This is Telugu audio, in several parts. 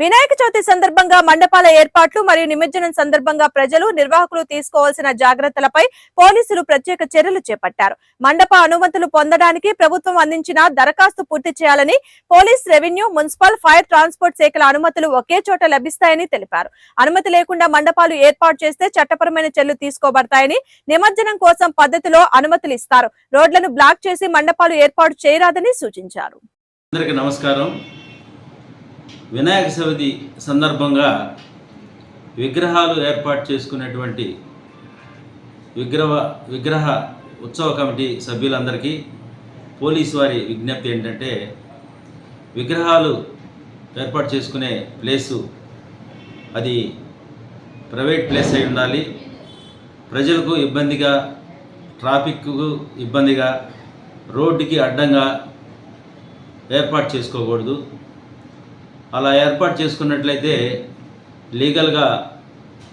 వినాయక చవితి సందర్భంగా మండపాల ఏర్పాట్లు మరియు నిమజ్జనం సందర్భంగా ప్రజలు నిర్వాహకులు తీసుకోవాల్సిన జాగ్రత్తలపై పోలీసులు ప్రత్యేక చర్యలు చేపట్టారు. మండప అనుమతులు పొందడానికి ప్రభుత్వం అందించిన దరఖాస్తు పూర్తి చేయాలని police revenue municipal fire transport శాఖల అనుమతులు ఒకే చోట లభిస్తాయని తెలిపారు. అనుమతి లేకుండా మండపాలు ఏర్పాటు చేస్తే చట్టపరమైన చర్యలు తీసుకోబడతాయని నిమజ్జనం కోసం పద్ధతిలో అనుమతులు ఇస్తారు. రోడ్లను బ్లాక్ చేసి మండపాలు ఏర్పాటు చేయరాదని సూచించారు. అందరికీ నమస్కారం. వినాయక చవితి సందర్భంగా విగ్రహాలు ఏర్పాటు చేసుకునేటువంటి విగ్రహ విగ్రహ ఉత్సవ కమిటీ సభ్యులందరికీ పోలీసు వారి విజ్ఞప్తి ఏంటంటే విగ్రహాలు ఏర్పాటు చేసుకునే ప్లేసు అది ప్రైవేట్ ప్లేస్ అయి ఉండాలి. ప్రజలకు ఇబ్బందిగా ట్రాఫిక్కు ఇబ్బందిగా రోడ్డుకి అడ్డంగా ఏర్పాటు చేసుకోకూడదు. అలా ఏర్పాటు చేసుకున్నట్లయితే లీగల్గా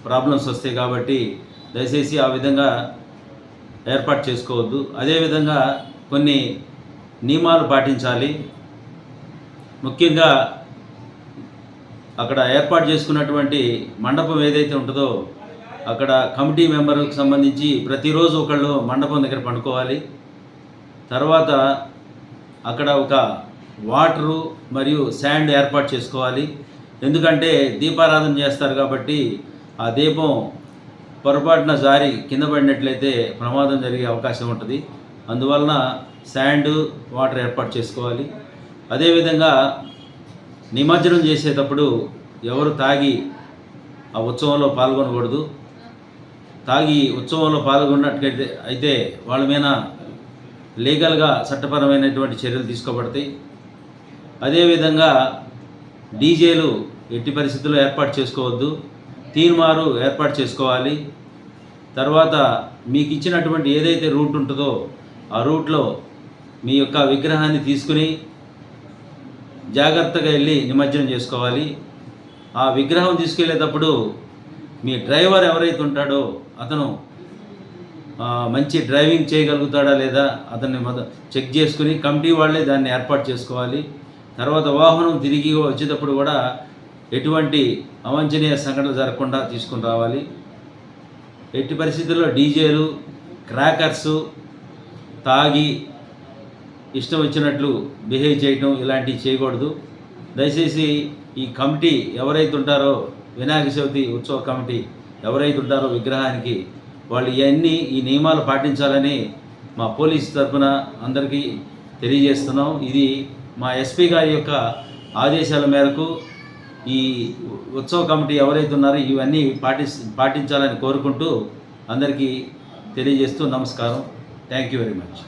ప్రాబ్లమ్స్ వస్తాయి కాబట్టి దయచేసి ఆ విధంగా ఏర్పాటు చేసుకోవద్దు. అదేవిధంగా కొన్ని నియమాలు పాటించాలి. ముఖ్యంగా అక్కడ ఏర్పాటు చేసుకున్నటువంటి మండపం ఏదైతే ఉంటుందో అక్కడ కమిటీ మెంబర్కి సంబంధించి ప్రతిరోజు ఒకళ్ళు మండపం దగ్గర పండుకోవాలి. తర్వాత అక్కడ ఒక వాటరు మరియు శాండ్ ఏర్పాటు చేసుకోవాలి. ఎందుకంటే దీపారాధన చేస్తారు కాబట్టి ఆ దీపం పొరపాటున జారి కింద పడినట్లయితే ప్రమాదం జరిగే అవకాశం ఉంటుంది. అందువలన శాండ్ వాటర్ ఏర్పాటు చేసుకోవాలి. అదేవిధంగా నిమజ్జనం చేసేటప్పుడు ఎవరు తాగి ఆ ఉత్సవంలో పాల్గొనకూడదు. తాగి ఉత్సవంలో పాల్గొన్నట్లయితే అయితే వాళ్ళ మీద లీగల్గా చట్టపరమైనటువంటి చర్యలు తీసుకోబడతాయి. అదేవిధంగా డీజేలు ఎట్టి పరిస్థితుల్లో ఏర్పాటు చేసుకోవద్దు తీర్మారు ఏర్పాటు చేసుకోవాలి. తర్వాత మీకు ఇచ్చినటువంటి ఏదైతే రూట్ ఉంటుందో ఆ రూట్లో మీ యొక్క విగ్రహాన్ని తీసుకుని జాగ్రత్తగా వెళ్ళి నిమజ్జనం చేసుకోవాలి. ఆ విగ్రహం తీసుకెళ్ళేటప్పుడు మీ డ్రైవర్ ఎవరైతే ఉంటాడో అతను మంచి డ్రైవింగ్ చేయగలుగుతాడా లేదా అతన్ని మొద చెక్ చేసుకుని కమిటీ వాళ్ళే దాన్ని ఏర్పాటు చేసుకోవాలి. తర్వాత వాహనం తిరిగి వచ్చేటప్పుడు కూడా ఎటువంటి అవాంఛనీయ సంఘటనలు జరగకుండా తీసుకుని రావాలి. ఎట్టి పరిస్థితుల్లో డీజేలు క్రాకర్సు తాగి ఇష్టం వచ్చినట్లు బిహేవ్ చేయటం ఇలాంటివి చేయకూడదు. దయచేసి ఈ కమిటీ ఎవరైతే ఉంటారో వినాయక చవితి ఉత్సవ కమిటీ ఎవరైతే ఉంటారో విగ్రహానికి వాళ్ళు ఇవన్నీ ఈ నియమాలు పాటించాలని మా పోలీస్ తరఫున అందరికీ తెలియజేస్తున్నాం. ఇది మా ఎస్పీ గారి యొక్క ఆదేశాల మేరకు ఈ ఉత్సవ కమిటీ ఎవరైతే ఉన్నారో ఇవన్నీ పాటి పాటించాలని కోరుకుంటూ అందరికీ తెలియజేస్తూ నమస్కారం. Thank you very much